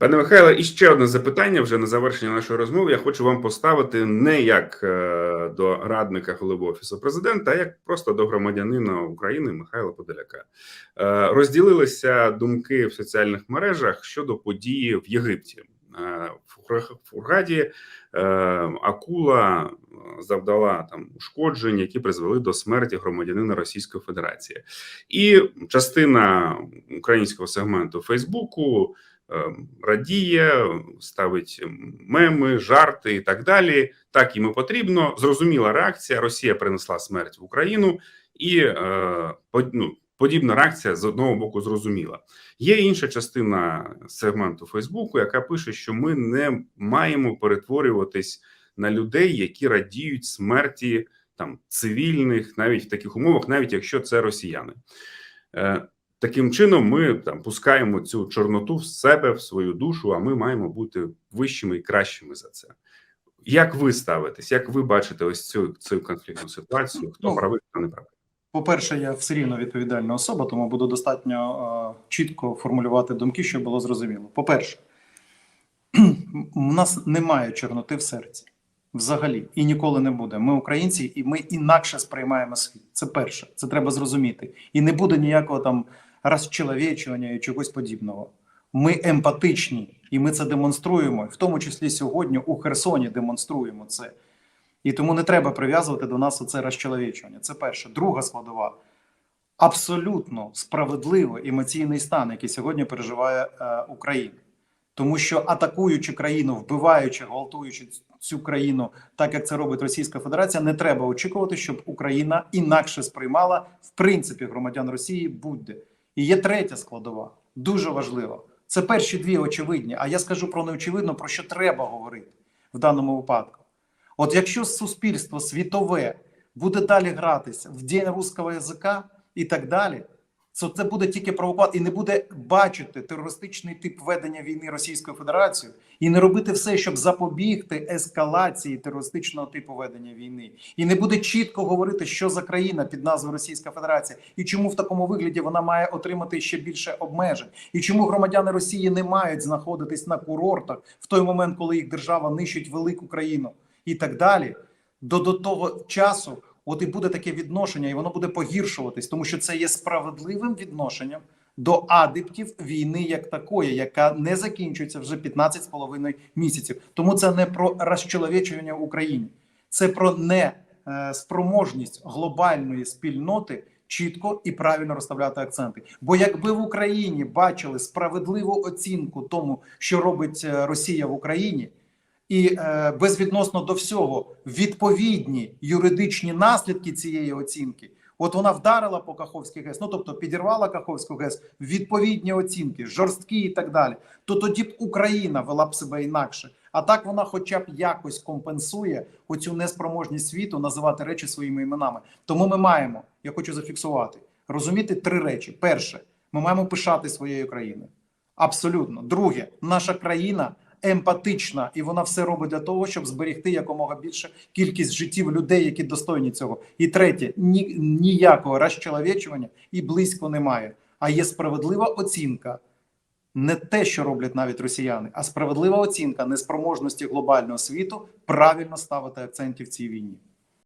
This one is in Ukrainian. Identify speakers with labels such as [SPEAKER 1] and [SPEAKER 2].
[SPEAKER 1] Пане Михайло, і ще одне запитання вже на завершення нашої розмови. Я хочу вам поставити не як е, до радника голови офісу президента, а як просто до громадянина України Михайла Подоляка. Е, розділилися думки в соціальних мережах щодо події в Єгипті. Е, в е, акула завдала там ушкоджень, які призвели до смерті громадянина Російської Федерації, і частина українського сегменту Фейсбуку радіє, ставить меми, жарти і так далі. Так йому потрібно. Зрозуміла реакція. Росія принесла смерть в Україну, і е, ну, подібна реакція з одного боку зрозуміла. Є інша частина сегменту Фейсбуку, яка пише, що ми не маємо перетворюватись на людей, які радіють смерті там цивільних, навіть в таких умовах, навіть якщо це росіяни. Таким чином, ми там пускаємо цю чорноту в себе, в свою душу, а ми маємо бути вищими і кращими за це. Як ви ставитесь? Як ви бачите ось цю, цю конфліктну ситуацію? Хто
[SPEAKER 2] Ну,
[SPEAKER 1] правий, хто не правий?
[SPEAKER 2] По-перше, я все рівно відповідальна особа, тому буду достатньо е, чітко формулювати думки, щоб було зрозуміло. По-перше, у нас немає чорноти в серці. Взагалі, і ніколи не буде. Ми українці, і ми інакше сприймаємо світ. Це перше, це треба зрозуміти. І не буде ніякого там розчеловічування і чогось подібного. Ми емпатичні, і ми це демонструємо, в тому числі сьогодні у Херсоні демонструємо це. І тому не треба прив'язувати до нас оце розчеловічування. Це перше. Друга складова абсолютно справедливий емоційний стан, який сьогодні переживає е, Україна. Тому що атакуючи країну, вбиваючи, гвалтуючи цю країну, так як це робить Російська Федерація, не треба очікувати, щоб Україна інакше сприймала в принципі громадян Росії будь-де. І є третя складова, дуже важлива. Це перші дві очевидні. А я скажу про неочевидно, про що треба говорити в даному випадку. От якщо суспільство світове буде далі гратися в день руського язика і так далі, це буде тільки провокувати і не буде бачити терористичний тип ведення війни Російською Федерацією і не робити все, щоб запобігти ескалації терористичного типу ведення війни, і не буде чітко говорити, що за країна під назвою Російська Федерація, і чому в такому вигляді вона має отримати ще більше обмежень, і чому громадяни Росії не мають знаходитись на курортах в той момент, коли їх держава нищить велику країну, і так далі. До, до того часу, от і буде таке відношення, і воно буде погіршуватись, тому що це є справедливим відношенням до адептів війни як такої, яка не закінчується вже 15,5 місяців. Тому це не про розчоловічування в Україні, це про не е, спроможність глобальної спільноти чітко і правильно розставляти акценти. Бо якби в Україні бачили справедливу оцінку тому, що робить е, Росія в Україні і е, безвідносно до всього відповідні юридичні наслідки цієї оцінки. От вона вдарила по Каховській ГЕС, ну тобто підірвала Каховську ГЕС, відповідні оцінки, жорсткі і так далі. То тоді б Україна вела б себе інакше. А так вона, хоча б якось компенсує оцю неспроможність світу називати речі своїми іменами. Тому ми маємо, я хочу зафіксувати, розуміти три речі: перше, ми маємо пишати своєю країною. Абсолютно. Друге, наша країна емпатична, і вона все робить для того, щоб зберегти якомога більше кількість життів людей, які достойні цього. І третє, ні, ніякого розчеловечування і близько немає. А є справедлива оцінка. Не те, що роблять навіть росіяни, а справедлива оцінка неспроможності глобального світу правильно ставити акцентів цій війні.